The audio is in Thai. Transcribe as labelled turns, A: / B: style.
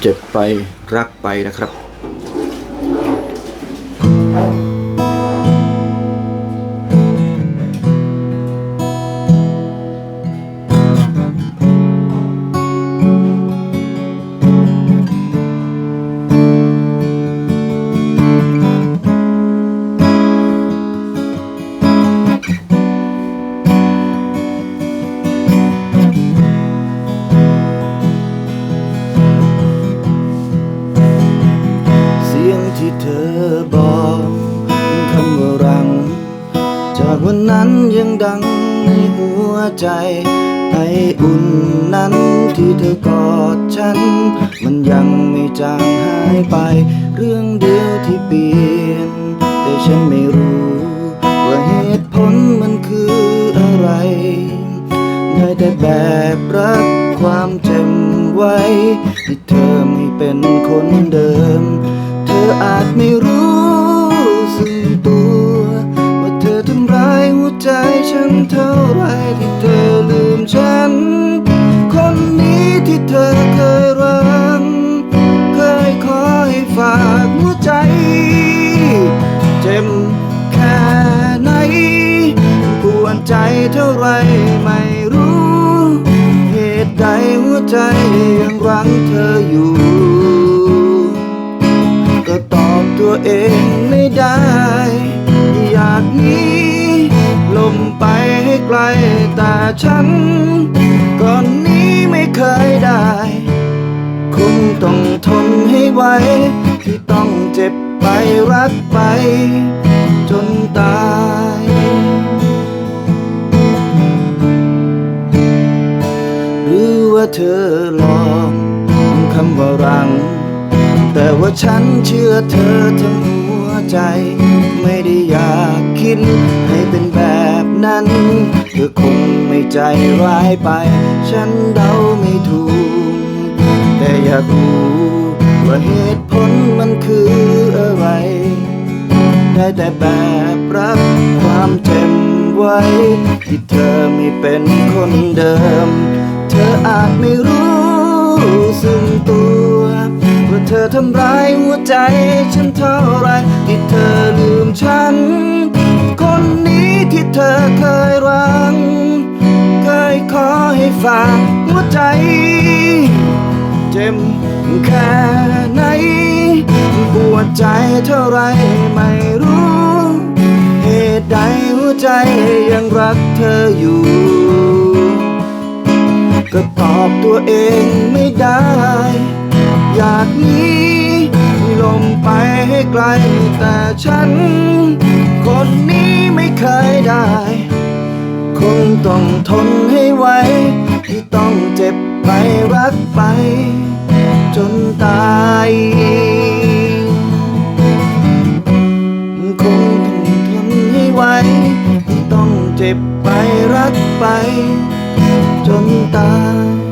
A: เจ็บไปรักไปนะครับ เธอบอกคำว่ารัง จากวันนั้นยังดังในหัวใจไออุ่นนั้นที่เธอกอดฉัน มันยังไม่จางหายไป เรื่องเดียวที่เปลี่ยน แต่ฉันไม่รู้ ว่าเหตุผลมันคืออะไร ได้แต่แบบรักความเจ็บไว้ ที่เธอไม่เป็นคนเดิม ออาจไม่รู้สึกตัว ว่าเธอทำร้ายหัวใจฉันเท่าไรที่เธอลืมฉัน คนนี้ที่เธอเคยรักเคยขอให้ฝากหัวใจ เจ็บแค่ไหนปวดใจเท่าไรไม่รู้ เหตุใดหัวใจยังรังเธออยู่ เองไม่ได้ อยากหนีลมไปให้ไกลแต่ฉัน ก่อนนี้ไม่เคยได้ คงต้องทนให้ไหวที่ต้องเจ็บไปรักไป จนตายหรือว่าเธอลอกคำว่ารัง แต่ว่าฉันเชื่อเธอทั้งหัวใจ ไม่ได้อยากคิดให้เป็นแบบนั้น เธอคงไม่ใจร้ายไป ฉันเดาไม่ถูก แต่อยากรู้ว่าเหตุผลมันคืออะไร ได้แต่แบบรับความเจ็บไว้ ที่เธอไม่เป็นคนเดิม เธออาจไม่รู้ เธอทำร้ายหัวใจฉันเท่าไรที่เธอลืมฉัน คนนี้ที่เธอเคยรัง เคยขอให้ฝากหัวใจ เจ็บแค่ไหนปวดใจเท่าไรไม่รู้ เหตุใดหัวใจยังรักเธออยู่ก็ตอบตัวเองไม่ได้ อยากหนีลมไปให้ไกลแต่ฉัน คนนี้ไม่เคยได้ คงต้องทนให้ไหวที่ต้องเจ็บไปรักไป จนตายคงต้องทนให้ไหวที่ต้องเจ็บไปรักไป จนตาย